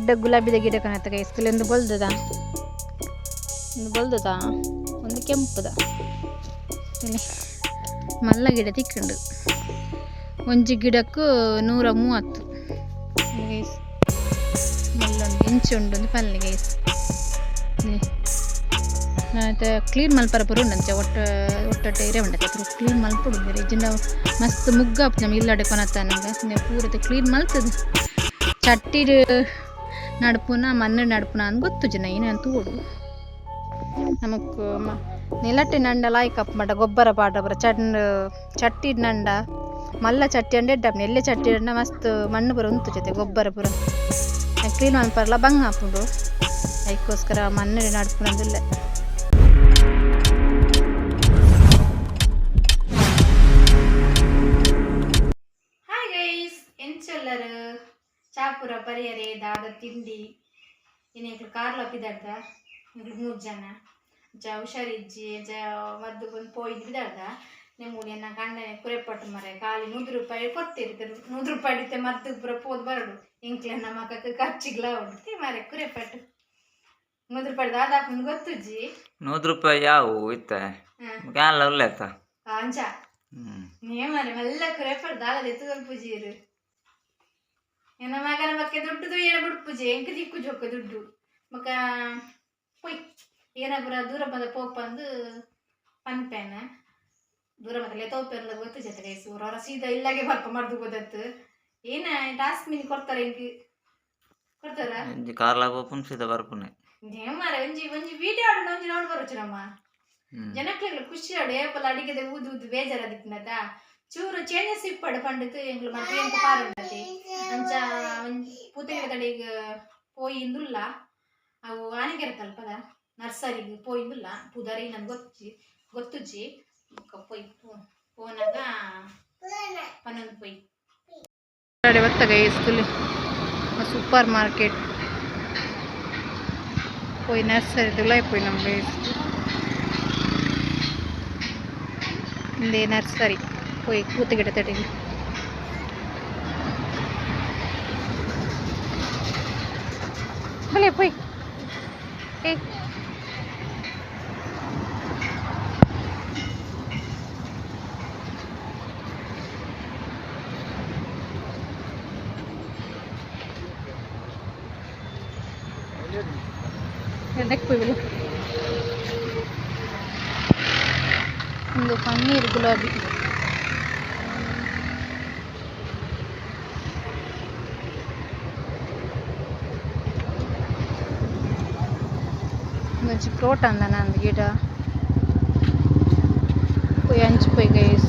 ದೊಡ್ಡ ಗುಲಾಬಿದ ಗಿಡ ಕಾಣತ್ತ ಗೈಸ್ ಕೆಲವೊಂದು ಬಲ್ದದ. ಒಂದು ಬಲ್ದದ, ಒಂದು ಕೆಂಪದ. ಇಲ್ಲಿ ಮಲ್ಲ ಗಿಡ ತಿಕ್ಕೊಂಡು. ಒಂಜಿ ಗಿಡಕ್ಕೂ ನೂರ ಮೂವತ್ತು. ಗೈಸ್ ಮಲ್ಲೊಂದು ಇಂಚು ಉಂಡು, ಒಂದು ಪಲ್ಲೆ ಗೈಸ್ ನಾತ ಕ್ಲೀನ್ ಮಲ್ಪರ ಪುರು ನಂಚ ಒಟ್ಟ, ಒಟ್ಟೊಟ್ಟೆ ಏರಿಯಾ ಉಂಟು ಕ್ಲೀನ್ ಮಲ್ಪುಡು ಇಜ್ಜಿಂಡ ಮಸ್ತ್ ಮುಗ್ಗಾಪ್ ನಮ್ಗೆ, ಇಲ್ಲಾಡೆ ಕೊನತ್ತ ನಂಗೆ ಪೂರತೆ ಕ್ಲೀನ್ ಮಲ್ತದ. ಚಟ್ಟಿಡ್ ನಡುಪುನ ಮಣ್ಣು ನಡ್ಪುನ ಅಂತ ಗೊತ್ತು ಜನ ಏನಂತ ತೂಡು ನಮಕ್, ಮ ನಂಡ ನಂಡ ಲಾಯ್ಕಪ್ ಮಾಡ, ಗೊಬ್ಬರ ಪಾಡ ಪೂರ ಚಟ್ಟಿ ನಂಡ, ಮಲ್ಲ ಚಟ್ಟಿ ಅಂಡ್ ಎಡ್ಡಪ್ಪ ಎಲ್ಲೆ ಚಟ್ಟಿ ಅಂಡ ಮಸ್ತ್ ಮಣ್ಣು ಪೂರ ಉಂತು ಜೊತೆ, ಗೊಬ್ಬರ ಪೂರ. ಕ್ಲೀನ್ ಮಲ್ಪರ್ಲ ಬಂಗ್ ಹಾಕೊಂಡು. ಅದಕ್ಕೋಸ್ಕರ ಮಣ್ಣು ನಡ್ಪುನಂದಿಲ್ಲ. ಪರಿಯರೆ ದಾದ ತಿಂಡಿ. ಇನ್ನೇಕ್ಲು ಕಾರ್ಲ ಬಿದ್ದಾಡ್ದ ಇವ್ರು ಮೂರು ಜನ. ಜ ಹುಷಾರಿಜ್ಜಿ ಜ ಮದ್ದು ಬಂದು ಪೋಯ್ದು ಬಿದ್ದಾಡ್ದ ನಿಮ್ಮೂಡಿ ನನ್ನ ಗಂಡನೆ ಕುರೆಪಟ್ಟು ಮರೆ ಖಾಲಿ ನೂರು ರೂಪಾಯಿ ಕೊಟ್ಟಿರ್ತಾರೆ ನೂರು ರೂಪಾಯಿ ಇಡುತ್ತೆ ಮದ್ದು ಪುರ ಪೋದ್ ಬರಡು. ಇಂಕ್ಲೆ ನಮ್ಮ ಅಕ್ಕ ಖರ್ಚಿಗ್ಲ ಉಂಟು ಮರೆ ಕುರೆಪಟ್ಟು ನೂರು ರೂಪಾಯಿ ದಾದ ಗೊತ್ತು ಗೊತ್ತುಜ್ಜಿ ನೂರು ರೂಪಾಯಿ ಯಾವು ಇತ್ತ? ಉಲ್ಲೇತ ಅಂಚ ಹ್ಮ್. ನೇ ಮರೆ ಮೆಲ್ಲ ಕುರೆಪಟ್ಟು ದಾದ ಎತ್ತು ಸ್ವಲ್ಪ ಜೀರು ನನ್ನ ಮಗನ ಮಕ್ಕ ದುಡ್ಡು ಏನ ಪೂಜೆ? ಎಂಕ ದಿಕ್ಕು ಜೋಕ ದುಡ್ಡು. ಮಕ್ಕ ಪೊಯ್ ಏನ ಬರ ದೂರ ಬಂದ ಪೋಪ್ ಅಂದು ಪನ್ಪೇನ ದೂರ ಬಂದಲೆ ತೋಪೆಲ್ಲ ಗೊತ್ತು ಜೊತೆ ಕೈಸು ಸೀದ ಸೀದಾ ಇಲ್ಲಾಗೆ ಬರ್ಪ ಮಾಡ್ದು ಗೊತ್ತತ್ತು ಏನ ಟಾಸ್ಕ್ ಮೀನ್ ಕೊಡ್ತಾರೆ ಇಂಕ್ ಕೊಡ್ತಾರ? ಒಂಜಿ ಕಾರ್ಲ ಪೋಪುನ್ ಸೀದಾ ಬರ್ಪುನೆ. ನೇ ಮಾರೆ ಒಂಜಿ ಒಂಜಿ ವಿಡಿಯೋ ಆಡೋಣ ಒಂಜಿ ನೋಡ್ ಬರೋಚು ನಮ್ಮ. ಹ್ಮ್. ಖುಷಿ ಆಡು ಏಪಲ್ಲ ಅಡಿಗೆದ ಊದು ಊದು ಬೇಜಾರದಿತ್ತನದ ಚೂರು ಚೇಂಜಸ್ ಇಪ್ಪಡು ಪಂಡಿತು ಎಂಗ್ಲು ಮತ್ತೆ ಎಂತ ಪಾರುಂಟತಿ ಅಂಚ ಪೂತೆಗೆ ತಡಿಗ ಪೋಯಿಂದುಲ್ಲ ಅವು ಆನೆಗೆರೆ ತಲ್ಪದ ನರ್ಸರಿಗೆ ಪೋಯಿಂದುಲ್ಲ ಪುದರಿ ನನ್ಗೆ ಗೊತ್ತಿ ಗೊತ್ತುಜ್ಜಿ ಪೊಯ್ ಪೋನಾಗ ಪನ್ನೊಂದು ಪೊಯ್ ಕಡೆ ಬರ್ತಗ ಸ್ಕೂಲಿ ಸೂಪರ್ ಮಾರ್ಕೆಟ್ போய் நர்சரிலாம் போய் நம்ம இந்த நர்சரி പോയി കൂത്തിക്കിടത്തട്ടെ. അല്ലേ പോയി. ഏ. எனக்கு போய் விழு இங்கே பன்னீர் మంచి ఫ్రూట్ అందని అంది గిడ పోయి అంచిపోయి గైస్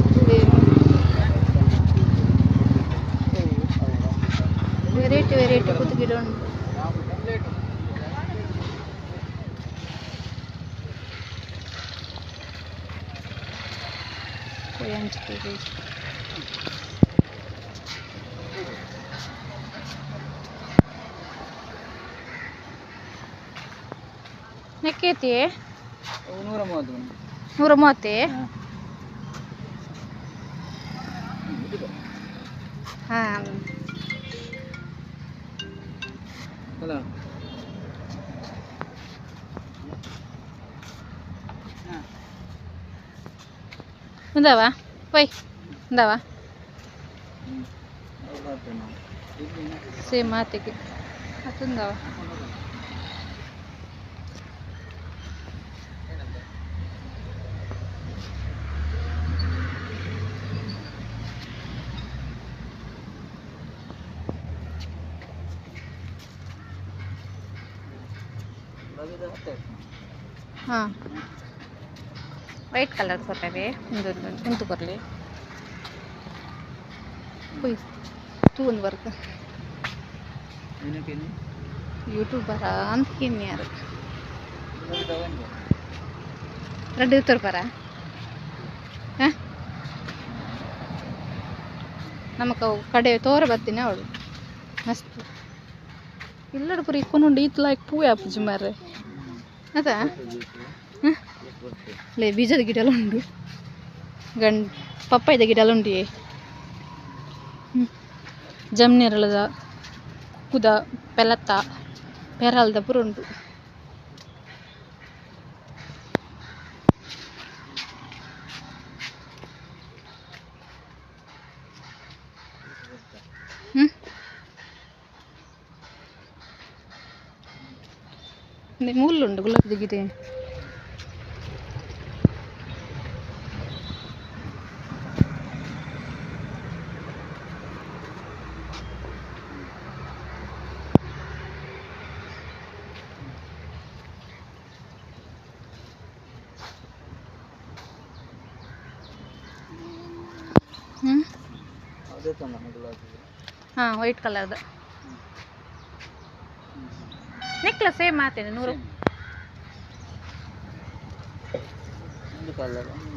వెరైటీ వెరైటీ కొత్త గిడ ఉంది paquete? Nura mote. Nura mote. Nura mote. Sí, mate que... ¿Qué ಹಾಂ ವೈಟ್ ಕಲರ್ ಕೊಟ್ಟವೆ ಒಂದು ಕುಂತು ಬರಲಿ ಹೋಯ್ ತೂ ಒಂದು ವರ್ಗ ಯೂಟ್ಯೂಬರ ಅಂತ ಯಾರು ரெண்டு ತೋರ್ಪಾರ ಹಾಂ ನಮಕ ಕಡೆ ತೋರ ಬರ್ತೀನಿ ಅವಳು ಮಸ್ತ್ ಇಲ್ಲಡು ಪುರಿ ಇಕ್ಕೊಂಡು ಈತ್ಲ ಪೂ ಯಾಪುಜಿ ಮಾರ್ರೆ ಅದಾ ಹಾಂ ಲೇ ಬೀಜದ ಗಿಡ ಎಲ್ಲ ಉಂಡು ಗಂಡ್ ಪಪ್ಪಾಯದ ಗಿಡ ಎಲ್ಲ ಉಂಡಿ ಹ್ಞೂ ಜಮ್ನಿರಳದ ಕುದ ಪೆಲತ್ತ ಪೆರಲ್ದ ಪೂರ ಉಂಟು ಮುಳ್ಳುಂಡು ಗುಲಾಬಿ ಗಿಡ ಹ್ಞೂ ಅದೇ ತಂದ ಗುಲಾಬಿ ಹಾಂ ವೈಟ್ ಕಲರ್ದು ನೆಕ್ಲೆಸ್ ಸೇಮ್ ಮಾತೇನೆ ನೂರು ಒಂದು ನಮ್ಮ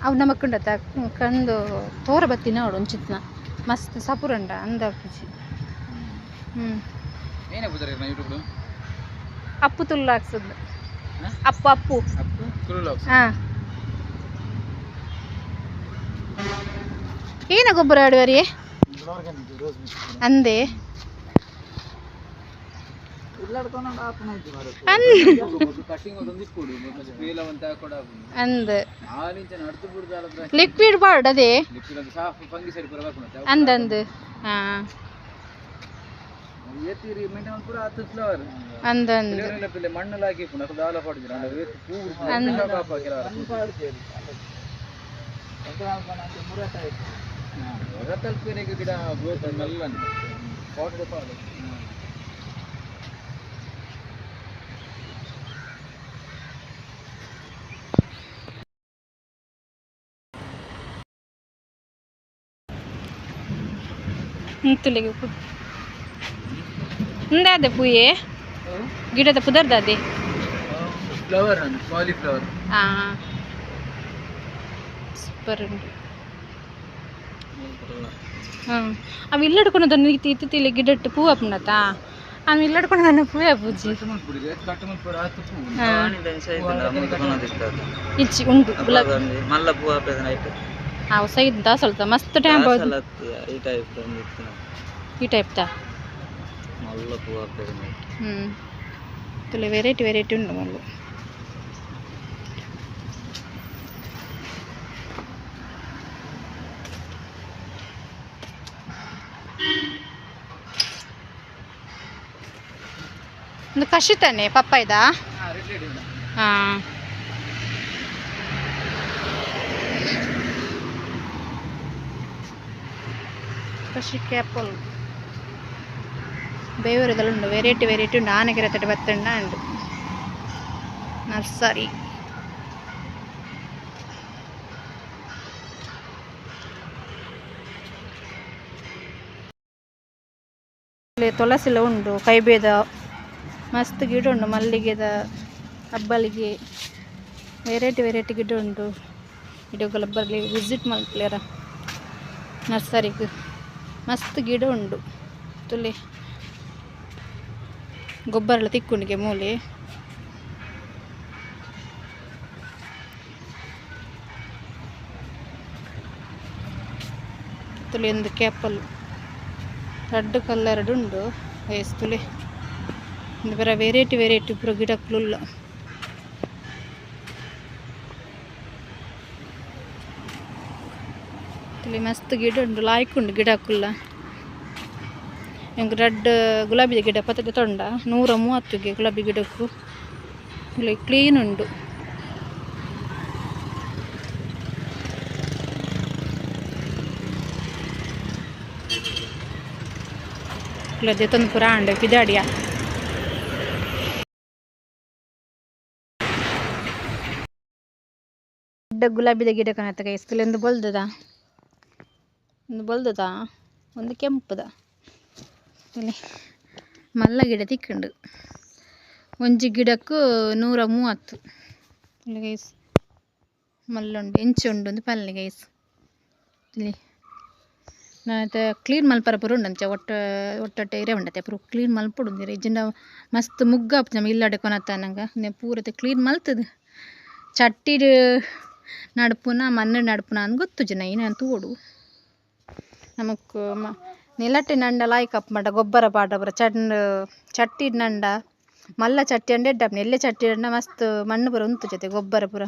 ಅವು ನಮಕ್ಕುಂಡತ ಕಂದು ತೋರ ಬತ್ತಿ ನೋಡು ಒಂಚಿತ್ನ ಮಸ್ತ್ ಸಪುರಂಡ ಅಂದ ಹ್ಞೂ ನಾ ಅಪ್ಪು ತುಲ್ಲು ಹಾಕ್ಸದ್ದು? ಅಪ್ಪು ಅಪ್ಪು ಹಾಂ ಏನ ಗೊಬ್ಬರ ಆಡುವರಿ ಅಂದೆ ಇಲ್ಲಾಡ್ಕೊಂಡು ಹಾಕೊಂಡು ಆಯ್ತು ಅಂದ್ ಕಟಿಂಗ್ ಒಂದು ಕೊಡು ಮತ್ತೆ ಸ್ಪ್ರೇಲ ಅಂತ ಹಾಕೊಂಡು ಹಾಕೊಂಡು ಅಂದ್ ಆಲಿಂಚ ನಡ್ತು ಬಿಡುದು ಅಲ್ಲ ಲಿಕ್ವಿಡ್ ಬಾರ್ಡ್ ಅದೇ. ಅದು ಅಂದಂದ್. ಹಾಂ. ಗಿಡ ಅಂದಂದ್. ಪಿಲ್ಲೆ ತುಲಿಗೆ ಮುಂದೆ ಅದೇ ಪೂಯೆ? ಗಿಡದ ಪುದರ್ದ ಅದೇ ಫ್ಲವರ್ ಅನ್ನು ಕಾಲಿಫ್ಲವರ್ ಹಾಂ ಸೂಪರ್ ಉಂಟು. ಹಾಂ ಅವು ಇಲ್ಲಡ್ಕೊಂಡು ಇತ್ತು ತಿಳಿ ಗಿಡಟ್ಟು ಪೂ ಅಪ್ಪನತ ಅವು ಇಲ್ಲಡ್ಕೊಂಡು ನನ್ನ ಪೂಯ ಪೂಜಿ. ಕಟ್ಟು ಪೂರ ಹತ್ತು ಪೂ ಹಾಂ. ಮಲ್ಲ ಇಚ್ಚಿ ಉಂಟು ಗುಲಾಬಿ. ಪೂ ಹಾಕಿದ್ರೆ ಆಯ್ತು ಅವು ಅಲ್ತ ಮಸ್ತ್ ಟೈಮ್ ಬೋದು ಈ ಟೈಪ್ ಬಂದಿತ್ತು ಈ ಟೈಪ್ ತಾ ಮಲ್ಲ ಪೂ ಹ್ಮ್. ತುಳಿ ವೆರೈಟಿ ವೆರೈಟಿ ಉಂಟು ಮಲ್ಲು. ಒಂದು ಕಷಿ ತಾನೆ ರೆಡ್ ರೆಡ್ ಹಾಂ. ಕಷಿ ಆ್ಯಪಲ್ ಬೇವರದಲ್ಲುಂಡು ವೆರೈಟಿ ವೆರೈಟಿ ಉಂಡು ಆನೆಗೆರೆ ತಡೆ ಬತ್ತಣ್ಣ ಉಂಡು ನರ್ಸರಿ ತುಳಸಿಲ ಉಂಡು ಕೈಬೇದ ಮಸ್ತ್ ಗಿಡ ಉಂಡು ಮಲ್ಲಿಗೆದ ಹಬ್ಬಲಿಗೆ ವೆರೈಟಿ ವೆರೈಟಿ ಗಿಡ ಉಂಡು ಗಿಡಗಳು ಬರಲಿ ವಿಸಿಟ್ ಮಲ್ಪ್ಲೇರ ನರ್ಸರಿಗೆ ಮಸ್ತ್ ಗಿಡ ಉಂಡು ತುಲಿ ಗೊಬ್ಬರ ಎಲ್ಲ ತಿಕ್ಕುಂಡಿಗೆ ಮೂಲೆ ತುಲಿ ಒಂದು ಕ್ಯಾಪಲ್ ರೆಡ್ ಕಲರ್ ಉಂಡು ವಯಸ್ಸು ತುಲಿ ಒಂದು ಬೇರೆ ವೆರೈಟಿ ವೆರೈಟಿ ಪೂರ ಗಿಡಕ್ಕುಲ್ಲ ಇಲ್ಲಿ ಮಸ್ತ್ ಗಿಡ ಉಂಡು ಲಾಯ್ಕ್ ಉಂಡು ಗಿಡಕ್ಕುಲ್ಲ ಹೆಂಗೆ ರೆಡ್ ಗುಲಾಬಿ ಗಿಡ ಪತ್ತದ ತೊಂಡ ನೂರ ಮೂವತ್ತಿಗೆ ಗುಲಾಬಿ ಗಿಡಕ್ಕೂ ಇಲ್ಲಿ ಕ್ಲೀನ್ ಉಂಡು ಇಲ್ಲದೆ ತಂದು ಪುರ ಅಂಡ ಪಿದಾಡಿಯ ದೊಡ್ಡ ಗುಲಾಬಿದ ಗಿಡ ಕಾಣತ್ತ ಕೈ ಒಂದು ಬಲ್ದದ ಒಂದು ಬಲ್ದದ ಒಂದು ಕೆಂಪದ ಇಲ್ಲಿ ಮಲ್ಲ ಗಿಡ ತಿಕ್ಕಂಡು. ಒಂಜಿ ಗಿಡಕ್ಕೂ ನೂರ ಮೂವತ್ತು. ಇಲ್ಲಿ ಗೈಸ್ ಮಲ್ಲುಂಡು ಉಂಡು ಒಂದು ಪಲ್ಲೆ ಗೈಸ್ ಇಲ್ಲಿ ನಾತ ಕ್ಲೀನ್ ಮಲ್ಪರ ಪೂರ ಉಂಡಂಚ ಒಟ್ಟ, ಒಟ್ಟೊಟ್ಟೆ ಇರೆ ಉಂಡತೆ ಪೂರ ಕ್ಲೀನ್ ಮಲ್ಪುಡು ಉಂದಿರ. ಇಜ್ಜಿಂಡ ಮಸ್ತ್ ಮುಗ್ಗ ಆಪು ನಮ ಇಲ್ಲಾಡೆ ಕೊನತ್ತ ನಂಗೆ. ಪೂರತೆ ಕ್ಲೀನ್ ಮಲ್ತದ. ಚಟ್ಟಿಡ್ ನಡ್ಪುನ ಮಣ್ಣು ನಡ್ಪುನ ಅಂತ ಗೊತ್ತು ಜನ, ಏನ ತೋಡು ನಮಕ್ ಮ ನಿಲಟ್ಟೆ ನಂಡ ಲಾಯ್ಕ್ ಅಪ್ ಮಾಡ, ಗೊಬ್ಬರ ಪಾಡ ಪೂರ ಚಂಡ್, ಚಟ್ಟಿ ನಂಡ, ಮಲ್ಲ ಚಟ್ಟಿ ಅಂಡ ಎಡ್ಡಪ್ನ ಎಲ್ಲೆ ಚಟ್ಟಿ ಅಂಡ ಮಸ್ತ್ ಮಣ್ಣು ಪೂರ ಉಂತು ಜೊತೆ ಗೊಬ್ಬರ ಪೂರ.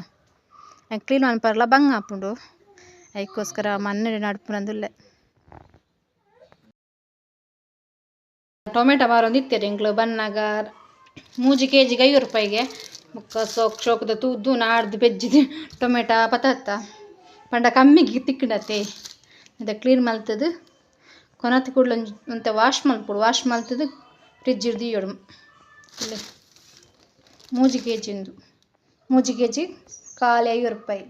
ಕ್ಲೀನ್ ಮನ್ಪರ್ಲ ಬಂಗ ಆಪುಂಡು ಅದಕ್ಕೋಸ್ಕರ ಮಣ್ಣು ನಡ್ಪುನಂದುಲ್ಲೆ ಟೊಮೆಟೊ ಮಾರೊಂದು ಇತ್ತೇರಿ ಎಂಕ್ಲು ಬನ್ನಾಗ ಮೂಜಿ ಕೆ ಜಿಗೆ ಐವತ್ತು ರೂಪಾಯಿಗೆ. ಮುಕ್ಕ ಸೋಕ್ ಶೋಕದ ತೂದು ನಾಡ್ದು ಬೆಜ್ಜಿದೆ ಟೊಮೆಟೊ ಪತಾತ. ಪಂಡ ಕಮ್ಮಿಗೆ ತಿಕ್ಕಡತೆ ಅದೇ ಕ್ಲೀನ್ ಮಲ್ತದು. ಕೊನತಿ ಕೂಡಲ ಅಂತ ವಾಶ್ ಮಲ್ಪುಡು ವಾಶ್ ಮಲ್ತದ ಫ್ರಿಜ್ ಹಿಡ್ದು ಇಲ್ಲಿ. ಮೂಜಿ ಕೆ ಜಿಂದು ಮೂಜಿ ಕೆ ಜಿ ಖಾಲಿ ಐವತ್ತು ರೂಪಾಯಿ.